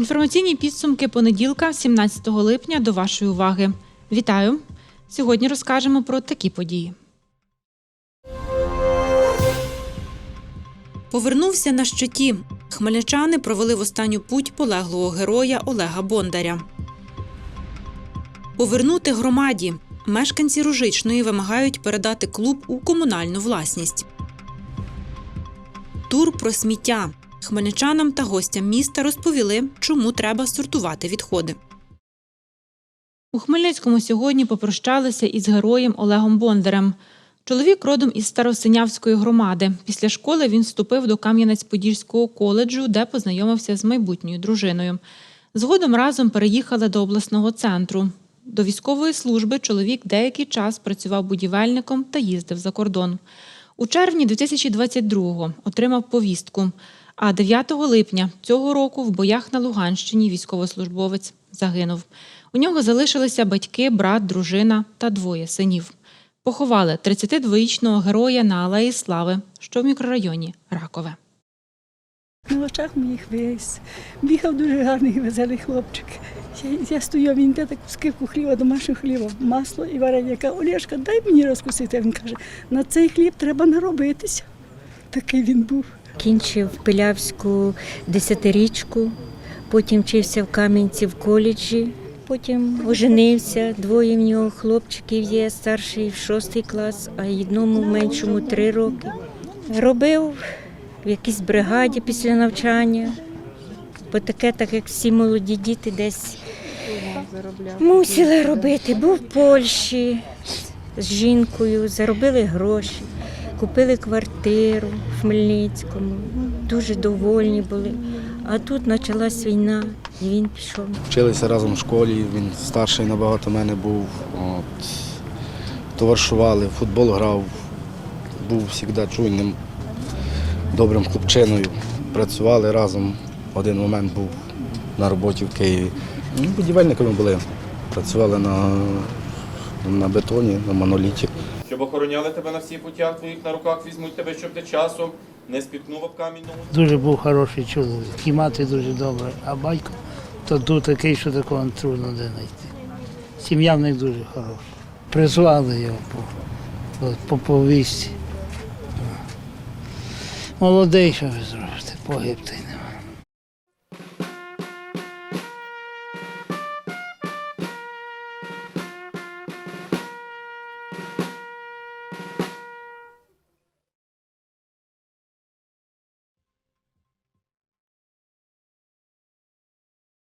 Інформаційні підсумки понеділка, 17 липня, до вашої уваги. Вітаю! Сьогодні розкажемо про такі події. Повернувся на щиті. Хмельничани провели в останню путь полеглого героя Олега Бондаря. Повернути громаді. Мешканці Ружичної вимагають передати клуб у комунальну власність. Тур про сміття. Хмельничанам та гостям міста розповіли, чому треба сортувати відходи. У Хмельницькому сьогодні попрощалися із героєм Олегом Бондарем. Чоловік родом із Старосинявської громади. Після школи він вступив до Кам'янець-Подільського коледжу, де познайомився з майбутньою дружиною. Згодом разом переїхали до обласного центру. До військової служби чоловік деякий час працював будівельником та їздив за кордон. У червні 2022-го отримав повістку. А 9 липня цього року в боях на Луганщині військовослужбовець загинув. У нього залишилися батьки, брат, дружина та двоє синів. Поховали 32-річного героя на Алеї Слави, що в мікрорайоні Ракове. На очах моїх весь. Бігав дуже гарний веселий хлопчик. Я, я стою, він те таку скипку хліба, домашнього хліба, масло і варення. Я кажу, Олешка, дай мені розкусити. А Він каже, на цей хліб треба наробитися. Такий він був. Кінчив Пилявську десятирічку, потім вчився в Кам'янці в коледжі, потім оженився. Двоє в нього хлопчиків є, старший в шостий клас, а одному меншому три роки. Робив в якійсь бригаді після навчання. Бо таке, так як всі молоді діти десь мусили робити. Був в Польщі з жінкою, заробили гроші, купили квартиру в Хмельницькому. Дуже довольні були. А тут почалась війна, і він пішов. Вчилися разом в школі, він старший набагато мене був. От, товаришували, в футбол грав, був завжди чуйним, добрим хлопчиною. Працювали разом. Один момент був на роботі в Києві. Ну, Будівельниками були. Працювали на, на бетоні, на моноліті. Щоб охороняли тебе на всіх путях твоїх на руках візьмуть тебе, щоб ти часом не спіткнув об камінь. Дуже був хороший чоловік. І мати дуже добра, а батько то тут такий, що такого трудно де знайти. Сім'я в них дуже хороша. Призвали його по, по, по повісті. Молодий, що ви зробите, погиб та й нема.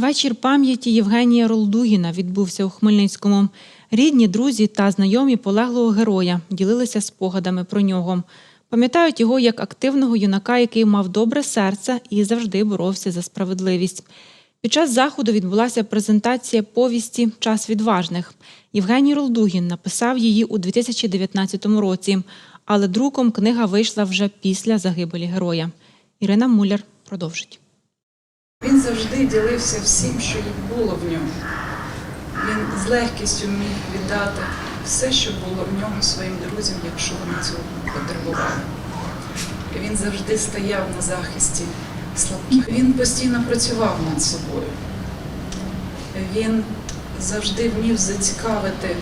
Вечір пам'яті Євгенія Ролдугіна відбувся у Хмельницькому. Рідні, друзі та знайомі полеглого героя ділилися спогадами про нього. Пам'ятають його як активного юнака, який мав добре серце і завжди боровся за справедливість. Під час заходу відбулася презентація повісті Час відважних. Євгеній Ролдугін написав її у 2019 році, але друком книга вийшла вже після загибелі героя. Ірина Муляр продовжить. Він завжди ділився всім, що було в ньому. Він з легкістю міг віддати все, що було в нього своїм друзям, якщо вони цього потребували. Він завжди стояв на захисті слабких. Він постійно працював над собою. Він завжди вмів зацікавити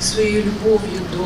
своєю любов'ю до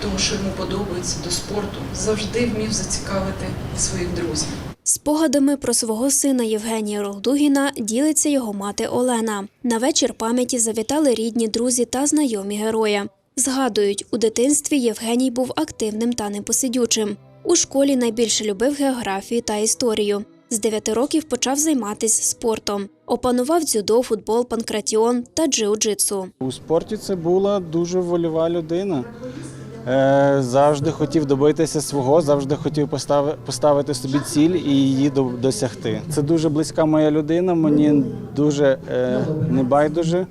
того, що йому подобається, до спорту. Завжди вмів зацікавити своїх друзів. Спогадами про свого сина Євгенія Ролдугіна ділиться його мати Олена. На вечір пам'яті завітали рідні, друзі та знайомі героя. Згадують, у дитинстві Євгеній був активним та непосидючим. У школі найбільше любив географію та історію. З 9 років почав займатися спортом. Опанував дзюдо, футбол, панкратіон та джиу-джитсу. У спорті це була дуже вольова людина. Е, Завжди хотів добитися свого, завжди хотів постави- поставити собі ціль і її до- досягти. Це дуже близька моя людина, мені дуже не небайдуже Е,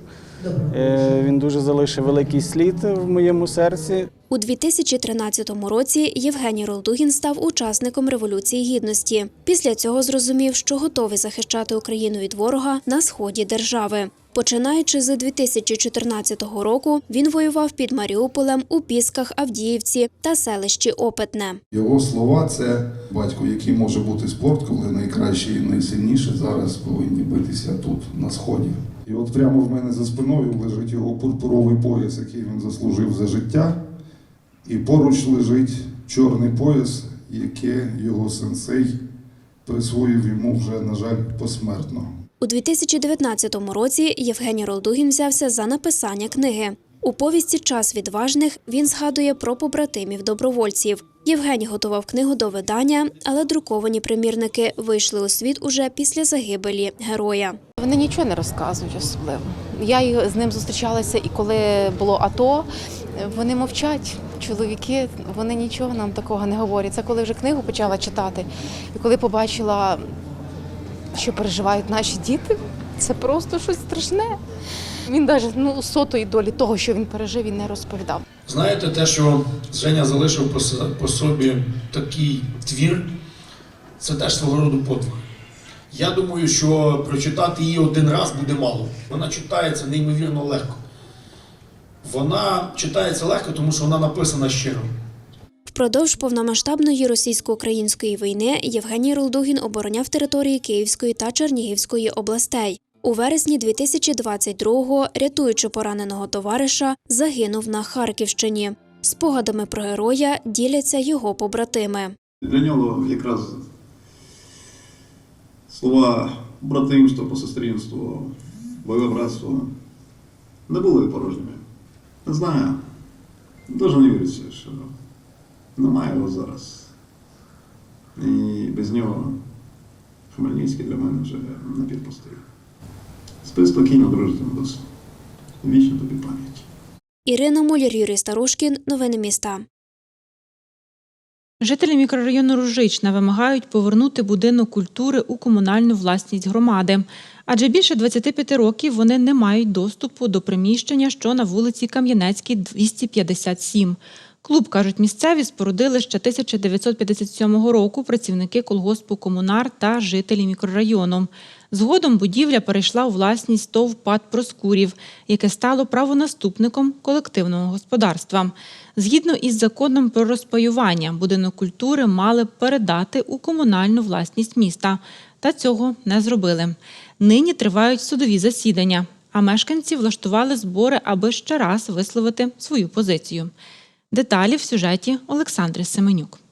Він дуже залишив великий слід в моєму серці. У 2013 році Євгеній Ролдугін став учасником Революції Гідності. Після цього зрозумів, що готовий захищати Україну від ворога на сході держави. Починаючи з 2014 року, він воював під Маріуполем у Пісках, Авдіївці та селищі Опитне. Його слова це батько, який може бути спорт, коли найкращі і найсильніші зараз повинні битися тут, на сході. І от прямо в мене за спиною лежить його пурпуровий пояс, який він заслужив за життя. І поруч лежить чорний пояс, яке його сенсей присвоїв йому вже, на жаль, посмертно. У 2019 році Євгеній Ролдугін взявся за написання книги. У повісті Час відважних він згадує про побратимів добровольців. Євгеній готував книгу до видання, але друковані примірники вийшли у світ уже після загибелі героя. Вони нічого не розказують особливо. Я з ним зустрічалася і коли було АТО, вони мовчать. Чоловіки, вони нічого нам такого не говорять. Це коли вже книгу почала читати, і коли побачила, що переживають наші діти, це просто щось страшне. Він навіть ну, сотої долі того, що він пережив, він не розповідав. Знаєте, те, що Женя залишив по, собі такий твір, це теж свого роду подвиг. Я думаю, що прочитати її один раз буде мало. Вона читається неймовірно легко. Вона читається легко, тому що вона написана щиро. Впродовж повномасштабної російсько-української війни Євгеній Ролдугін обороняв території Київської та Чернігівської областей. У вересні 2022-го, рятуючи пораненого товариша, загинув на Харківщині. Спогадами про героя діляться його побратими. Для нього якраз слова братимство, посестринство, бойове братство не були порожніми. Не знаю, дуже не віриться, що немає його зараз. І без нього Хмельницький для мене вже не підпустив. Спи спокійно, друже Тимдос. Вічно тобі пам'ять. Ірина Муляр, Юрій Старушкін. Новини міста. Жителі мікрорайону Ружична вимагають повернути будинок культури у комунальну власність громади. Адже більше 25 років вони не мають доступу до приміщення, що на вулиці Кам'янецькій, 257. Клуб, кажуть місцеві, спорудили ще 1957 року працівники колгоспу Комунар та жителі мікрорайону. Згодом будівля перейшла у власність ТОВ «ПАД Проскурів, яке стало правонаступником колективного господарства. Згідно із законом про розпаювання, будинок культури мали передати у комунальну власність міста, та цього не зробили. Нині тривають судові засідання, а мешканці влаштували збори, аби ще раз висловити свою позицію. Деталі в сюжеті Олександри Семенюк.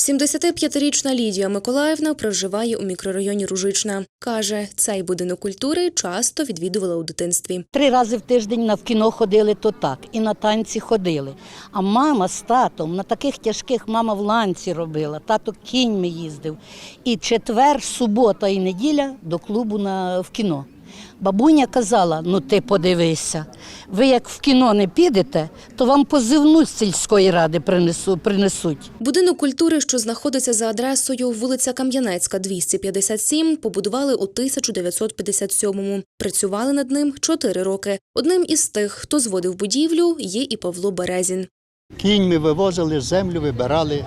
75-річна Лідія Миколаївна проживає у мікрорайоні Ружична. Каже, цей будинок культури часто відвідувала у дитинстві. Три рази в тиждень на кіно ходили, то так, і на танці ходили. А мама з татом на таких тяжких мама в ланці робила, тато кіньми їздив. І четвер, субота і неділя до клубу на, в кіно. Бабуня казала: ну ти подивися, ви як в кіно не підете, то вам позивну з сільської ради принесу, принесуть. Будинок культури, що знаходиться за адресою вулиця Кам'янецька, 257, побудували у 1957-му. Працювали над ним чотири роки. Одним із тих, хто зводив будівлю, є і Павло Березін. Кіньми вивозили, землю вибирали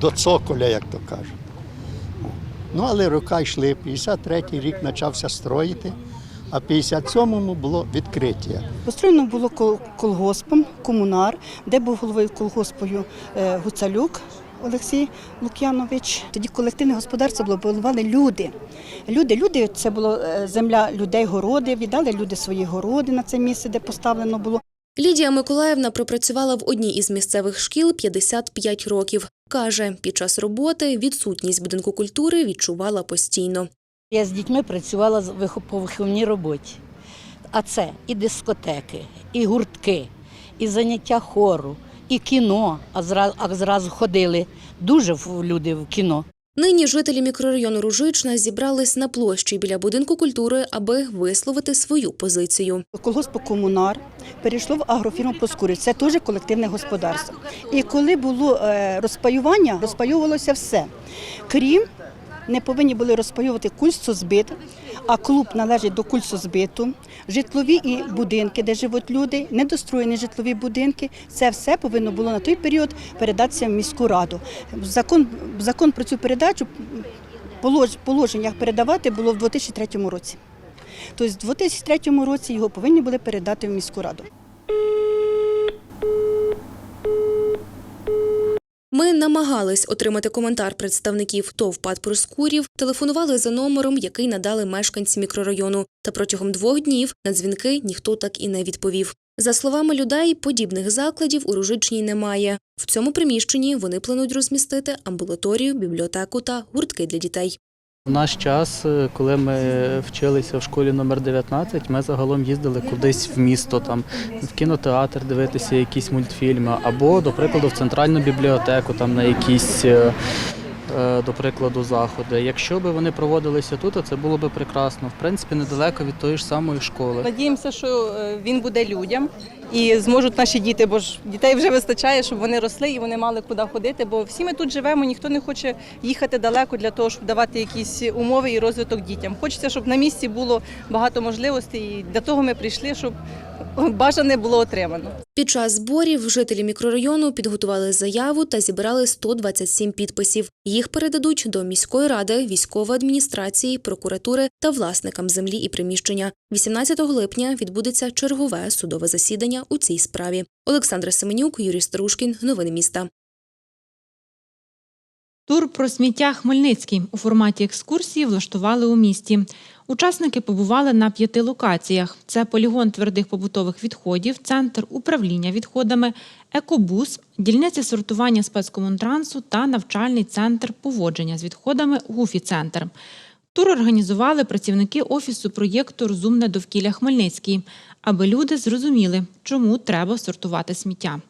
до цоколя, як то кажуть. Ну, але роки йшли. 53-й рік почався строїти, а в 57-му було відкриття. Построєно було кол- колгоспом комунар, де був головою колгоспою е, Гуцалюк. Олексій Лук'янович. Тоді колективне господарство було, будували люди. Люди, люди це була земля людей, городи. Віддали люди свої городи на це місце, де поставлено було. Лідія Миколаївна пропрацювала в одній із місцевих шкіл 55 років. Каже, під час роботи відсутність будинку культури відчувала постійно. Я з дітьми працювала по виховній роботі. А це і дискотеки, і гуртки, і заняття хору, і кіно. А зразу, а зразу ходили дуже люди в кіно. Нині жителі мікрорайону Ружична зібрались на площі біля будинку культури, аби висловити свою позицію. Колгосп комунар перейшло в агрофірму Проскурів. Це теж колективне господарство. І коли було е, розпаювання, розпаювалося все, крім не повинні були розпаювати кульсозбит, а клуб належить до кульсозбиту, житлові і будинки, де живуть люди, недостроєні житлові будинки. Це все повинно було на той період передатися в міську раду. Закон, закон про цю передачу полож- положеннях передавати було в 2003 році. Тобто в 2003 році його повинні були передати в міську раду. Ми намагались отримати коментар представників ТОВ «ПАД Проскурів, телефонували за номером, який надали мешканці мікрорайону. Та протягом двох днів на дзвінки ніхто так і не відповів. За словами людей, подібних закладів у Ружичній немає. В цьому приміщенні вони планують розмістити амбулаторію, бібліотеку та гуртки для дітей. Наш час, е, коли ми вчилися в школі номер 19, ми загалом їздили кудись в місто, там в кінотеатр дивитися якісь мультфільми, або, до прикладу, в центральну бібліотеку, там на якісь, е, е, до прикладу, заходи. Якщо б вони проводилися тут, то це було б прекрасно. В принципі, недалеко від тої ж самої школи. Надіємося, що він буде людям і зможуть наші діти, бо ж дітей вже вистачає, щоб вони росли і вони мали куди ходити. Бо всі ми тут живемо, ніхто не хоче їхати далеко для того, щоб давати якісь умови і розвиток дітям. Хочеться, щоб на місці було багато можливостей, і для того ми прийшли, щоб бажане було отримано. Під час зборів жителі мікрорайону підготували заяву та зібрали 127 підписів. Їх передадуть до міської ради, військової адміністрації, прокуратури та власникам землі і приміщення. 18 липня відбудеться чергове судове засідання у цій справі. Олександра Семенюк, Юрій Старушкін. Новини міста. Тур про сміття Хмельницький у форматі екскурсії влаштували у місті. Учасники побували на п'яти локаціях: це полігон твердих побутових відходів, центр управління відходами, екобус, дільниця сортування спецкомунтрансу та навчальний центр поводження з відходами Гуфі-центр. Тур організували працівники офісу проєкту Розумне довкілля Хмельницький, аби люди зрозуміли, чому треба сортувати сміття.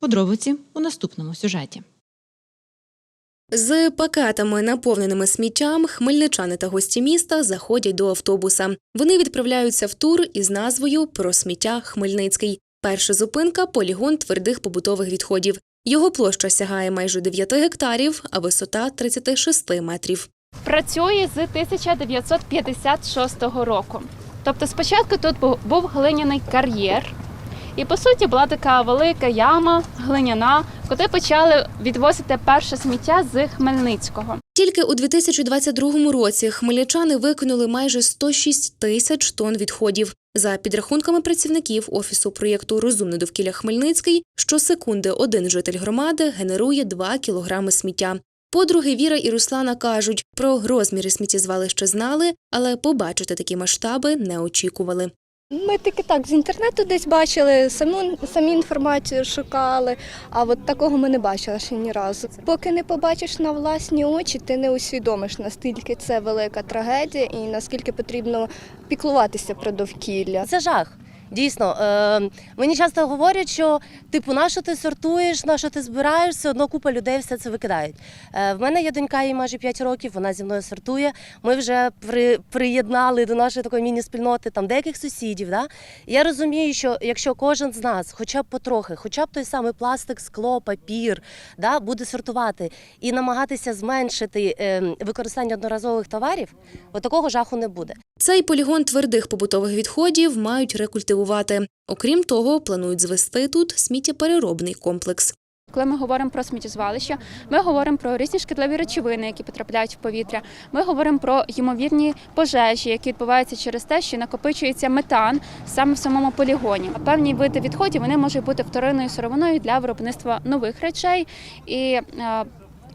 Подробиці у наступному сюжеті. З пакетами, наповненими сміттям, хмельничани та гості міста заходять до автобуса. Вони відправляються в тур із назвою Про сміття Хмельницький. Перша зупинка полігон твердих побутових відходів. Його площа сягає майже 9 гектарів, а висота 36 метрів. Працює з 1956 року. Тобто спочатку тут був- глиняний кар'єр, і по суті була така велика яма глиняна, куди почали відвозити перше сміття з Хмельницького. Тільки у 2022 році хмельничани викинули майже 106 тисяч тонн відходів. За підрахунками працівників офісу проєкту Розумне довкілля Хмельницький, щосекунди один житель громади генерує 2 кілограми сміття. Подруги Віра і Руслана кажуть, про розміри сміттєзвалища знали, але побачити такі масштаби не очікували. Ми тільки так з інтернету десь бачили, саму самі інформацію шукали, а от такого ми не бачили ще ні разу. Поки не побачиш на власні очі, ти не усвідомиш, наскільки це велика трагедія і наскільки потрібно піклуватися про довкілля. Це жах. Дійсно, е, мені часто говорять, що типу, на що ти сортуєш, на що ти збираєш, все одно купа людей все це викидають. Е, в мене є донька, їй майже 5 років, вона зі мною сортує. Ми вже при, приєднали до нашої такої міні-спільноти там деяких сусідів. Да? Я розумію, що якщо кожен з нас, хоча б потрохи, хоча б той самий пластик, скло, папір, да, буде сортувати і намагатися зменшити е, використання одноразових товарів, от такого жаху не буде. Цей полігон твердих побутових відходів мають рекультивувати. Окрім того, планують звести тут сміттєпереробний комплекс. Коли ми говоримо про сміттєзвалище, ми говоримо про різні шкідливі речовини, які потрапляють в повітря. Ми говоримо про ймовірні пожежі, які відбуваються через те, що накопичується метан саме в самому полігоні. Певні види відходів вони можуть бути вторинною сировиною для виробництва нових речей і.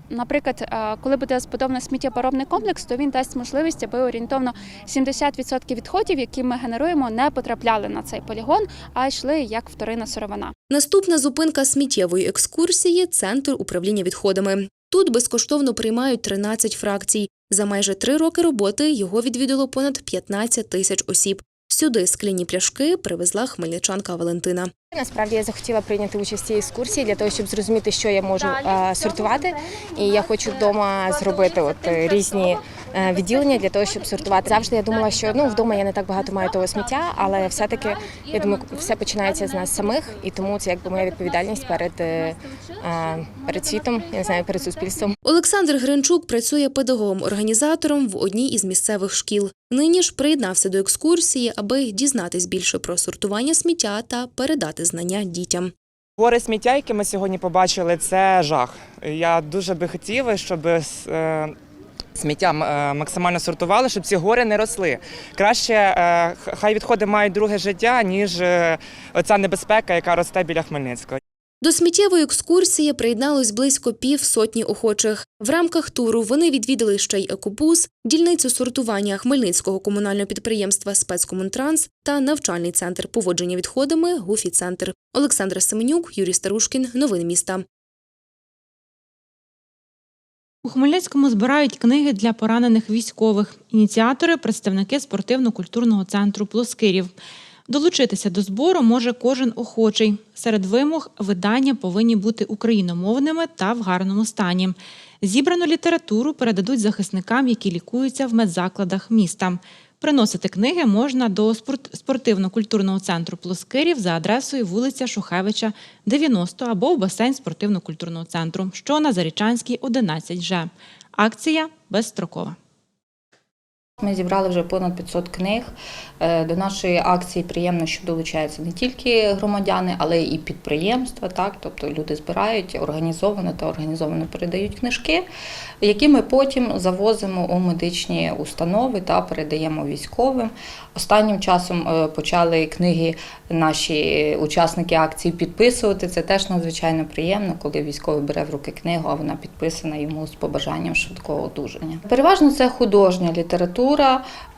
Наприклад, е, коли буде збудований сміттєпоробний комплекс, то він дасть можливість, аби орієнтовно 70% відходів, які ми генеруємо, не потрапляли на цей полігон, а йшли як вторинна сировина. Наступна зупинка сміттєвої екскурсії центр управління відходами. Тут безкоштовно приймають 13 фракцій. За майже три роки роботи його відвідало понад 15 тисяч осіб. Сюди скляні пляшки привезла хмельничанка Валентина. Насправді я захотіла прийняти участь в цій екскурсії для того, щоб зрозуміти, що я можу е, сортувати. І я хочу вдома зробити от е, різні е, відділення для того, щоб сортувати. Завжди я думала, що ну вдома я не так багато маю того сміття, але все-таки я думаю, все починається з нас самих, і тому це якби моя відповідальність перед, е, е, перед світом, я не знаю, перед суспільством. Олександр Гринчук працює педагогом-організатором в одній із місцевих шкіл. Нині ж приєднався до екскурсії, аби дізнатись більше про сортування сміття та передати знання дітям. Гори сміття, яке ми сьогодні побачили, це жах. Я дуже би хотіла, щоб е, сміття е, максимально сортували, щоб ці гори не росли. Краще е, хай відходи мають друге життя, ніж оця небезпека, яка росте біля Хмельницького. До сміттєвої екскурсії приєдналось близько пів сотні охочих. В рамках туру вони відвідали ще й екобус, дільницю сортування Хмельницького комунального підприємства Спецкомунтранс та навчальний центр поводження відходами Гуфі-центр. Олександра Семенюк, Юрій Старушкін. Новини міста. У Хмельницькому збирають книги для поранених військових. Ініціатори представники спортивно-культурного центру Плоскирів. Долучитися до збору може кожен охочий. Серед вимог видання повинні бути україномовними та в гарному стані. Зібрану літературу передадуть захисникам, які лікуються в медзакладах міста. Приносити книги можна до спортивно-культурного центру Плоскирів за адресою вулиця Шухевича, 90 або в басейн спортивно-культурного центру, що на Зарічанській, 11 Ж. Акція безстрокова. Ми зібрали вже понад 500 книг. Е, До нашої акції приємно, що долучаються не тільки громадяни, але і підприємства. Так, тобто люди збирають організовано та організовано передають книжки, які ми потім завозимо у медичні установи та передаємо військовим. Останнім часом е, почали книги наші учасники акції підписувати. Це теж надзвичайно приємно, коли військовий бере в руки книгу, а вона підписана йому з побажанням швидкого одужання. Переважно це художня література,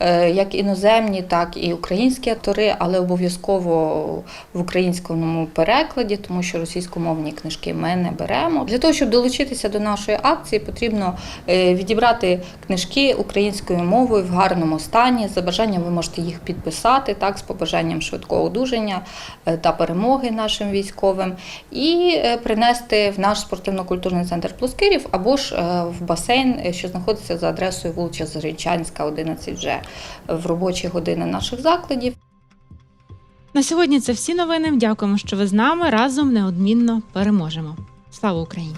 е, як іноземні, так і українські автори, але обов'язково в українському перекладі, тому що російськомовні книжки ми не беремо. Для того, щоб долучитися до нашої акції, потрібно е, відібрати книжки українською мовою в гарному стані. За бажанням ви можете їх підписати, так, з побажанням швидкого одужання е, та перемоги нашим військовим, і принести в наш спортивно-культурний центр Плоскирів або ж в басейн, що знаходиться за адресою вулиця Зарічанська, 11 вже в робочі години наших закладів. На сьогодні це всі новини. Дякуємо, що ви з нами. Разом неодмінно переможемо. Слава Україні!